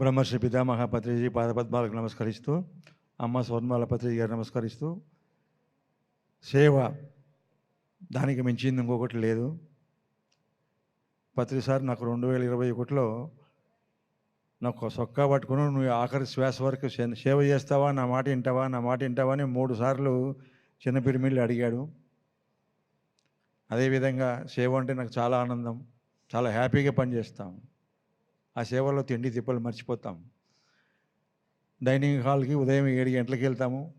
బ్రహ్మశ్రీ పితామహ పత్రిజీ పాదపద్మాలకు నమస్కరిస్తూ అమ్మ స్వర్ణమాల పత్రిజీ గారు నమస్కరిస్తూ సేవ దానికి మించింది ఇంకొకటి లేదు. పత్రి సార్ నాకు రెండు వేల ఇరవై ఒకటిలో నాకు సొక్కా పట్టుకుని నువ్వు ఆఖరి శ్వాస వరకు సేవ చేస్తావా నా మాట వింటావా నా మాట వింటావా అని మూడు సార్లు చిన్న పిరిమిళ్ళు అడిగాడు. అదేవిధంగా సేవ అంటే నాకు చాలా ఆనందం చాలా హ్యాపీగా పనిచేస్తాం. ఆ సేవలో తిండి తిప్పలు మర్చిపోతాం. డైనింగ్ హాల్కి ఉదయం ఏడు గంటలకు వెళ్తాము.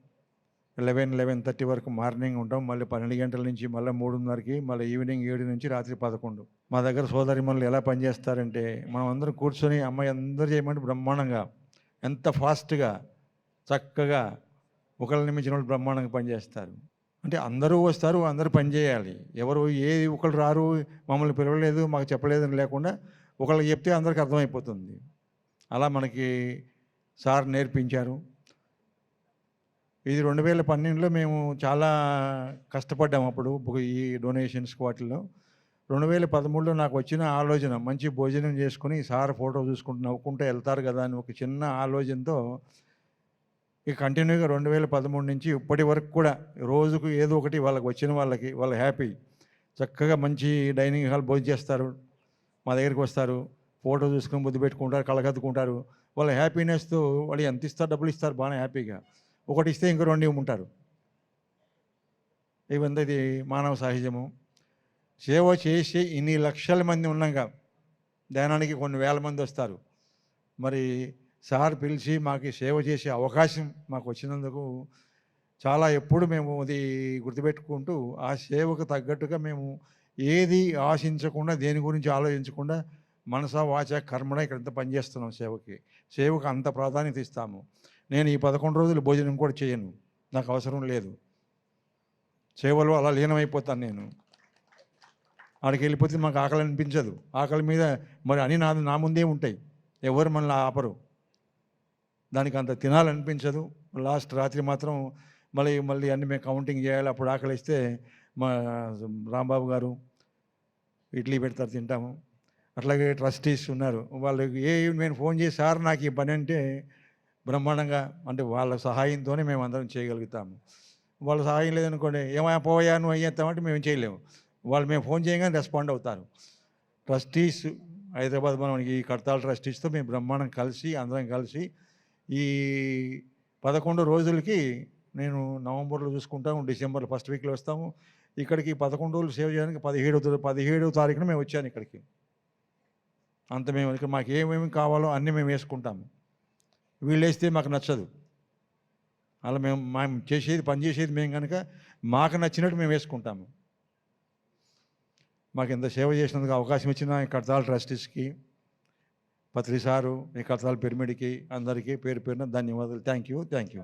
లెవెన్ లెవెన్ థర్టీ వరకు మార్నింగ్ ఉంటాం. మళ్ళీ పన్నెండు గంటల నుంచి మళ్ళీ మూడున్నరకి మళ్ళీ ఈవినింగ్ ఏడు నుంచి రాత్రి పదకొండు. మా దగ్గర సోదరి మనల్ని ఎలా పనిచేస్తారంటే మనం అందరం కూర్చొని అమ్మాయి అందరూ చేయమంటే బ్రహ్మాండంగా ఎంత ఫాస్ట్గా చక్కగా ఒకళ్ళని మించిన వాళ్ళు బ్రహ్మాండంగా పనిచేస్తారు. అంటే అందరూ వస్తారు అందరూ పనిచేయాలి ఎవరు ఏ ఒకళ్ళు రారు మమ్మల్ని పిలవలేదు మాకు చెప్పలేదు లేకుండా ఒకళ్ళకి చెప్తే అందరికి అర్థమైపోతుంది. అలా మనకి సార్ నేర్పించారు. ఇది రెండు వేల పన్నెండులో మేము చాలా కష్టపడ్డాము అప్పుడు ఈ డొనేషన్స్ వాటిల్లో రెండు వేల పదమూడులో నాకు వచ్చిన ఆలోచన మంచి భోజనం చేసుకుని సార్ ఫోటో చూసుకుంటూ నవ్వుకుంటూ వెళ్తారు కదా అని ఒక చిన్న ఆలోచనతో ఇక కంటిన్యూగా రెండు వేల పదమూడు నుంచి ఇప్పటి వరకు కూడా రోజుకు ఏదో ఒకటి వాళ్ళకి వచ్చిన వాళ్ళకి వాళ్ళు హ్యాపీ. చక్కగా మంచి డైనింగ్ హాల్ భోజనం చేస్తారు. మా దగ్గరికి వస్తారు ఫోటో చూసుకొని బుద్ధి పెట్టుకుంటారు కలగద్దుకుంటారు వాళ్ళ హ్యాపీనెస్తో వాళ్ళు ఎంత ఇస్తారు? డబ్బులు ఇస్తారు. బాగా హ్యాపీగా. ఒకటి ఇస్తే ఇంకో రెండు ఇవ్వమంటారు. ఇవంతా ఇది మానవ సహజము. సేవ చేసి ఇన్ని లక్షల మంది ఉన్నాగా ధ్యానానికి కొన్ని వేల మంది వస్తారు. మరి సార్ పిలిచి మాకు సేవ చేసే అవకాశం మాకు వచ్చినందుకు చాలా ఎప్పుడు మేము అది గుర్తుపెట్టుకుంటూ ఆ సేవకు తగ్గట్టుగా మేము ఏది ఆశించకుండా దేని గురించి ఆలోచించకుండా మనస వాచ కర్మడ ఇక్కడ ఇంత పనిచేస్తున్నాం సేవకి. సేవకు అంత ప్రాధాన్యత ఇస్తాము. నేను ఈ పదకొండు రోజులు భోజనం కూడా చేయను. నాకు అవసరం లేదు. సేవలో అలా లీనమైపోతాను నేను. ఆడికి వెళ్ళిపోతే మాకు ఆకలి అనిపించదు. ఆకలి మీద మరి అని నా నా ముందే ఉంటాయి. ఎవరు మనల్ని ఆపరు. దానికి అంత తినాలనిపించదు. లాస్ట్ రాత్రి మాత్రం మళ్ళీ మళ్ళీ అన్నీ మేము కౌంటింగ్ చేయాలి. అప్పుడు ఆకలిస్తే మా రాంబాబు గారు ఇడ్లీ పెడతారు తింటాము. అట్లాగే ట్రస్టీస్ ఉన్నారు. వాళ్ళకి ఏ మేము ఫోన్ చేసి సార్ నాకు ఈ పని అంటే బ్రహ్మాండంగా అంటే వాళ్ళ సహాయంతోనే మేము అందరం చేయగలుగుతాము. వాళ్ళ సహాయం లేదనుకోండి ఏమైనా పోయా నువ్వు అయ్యేస్తామంటే మేము చేయలేము. వాళ్ళు మేము ఫోన్ చేయగానే రెస్పాండ్ అవుతారు. ట్రస్టీస్ హైదరాబాద్ మనం ఈ కడతాల ట్రస్టీస్తో మేము బ్రహ్మాండం కలిసి అందరం కలిసి ఈ పదకొండు రోజులకి నేను నవంబర్లో చూసుకుంటాము డిసెంబర్ ఫస్ట్ వీక్లో వస్తాము. ఇక్కడికి పదకొండు రోజులు సేవ్ చేయడానికి పదిహేడు పదిహేడవ తారీఖున మేము వచ్చాను ఇక్కడికి. అంత మేము ఇక్కడ మాకు ఏమేమి కావాలో అన్నీ మేము వేసుకుంటాము వీళ్ళు వేస్తే మాకు నచ్చదు. అలా మేము మేము చేసేది పని చేసేది మేము కనుక మాకు నచ్చినట్టు మేము వేసుకుంటాము మాకు ఇంత సేవ చేసినందుకు అవకాశం ఇచ్చిన కడతాల ట్రస్టీస్కి పత్రి సారు ఈ కడతాల పిరమిడ్కి అందరికీ పేరు పేరున ధన్యవాదాలు. Thank you thank you.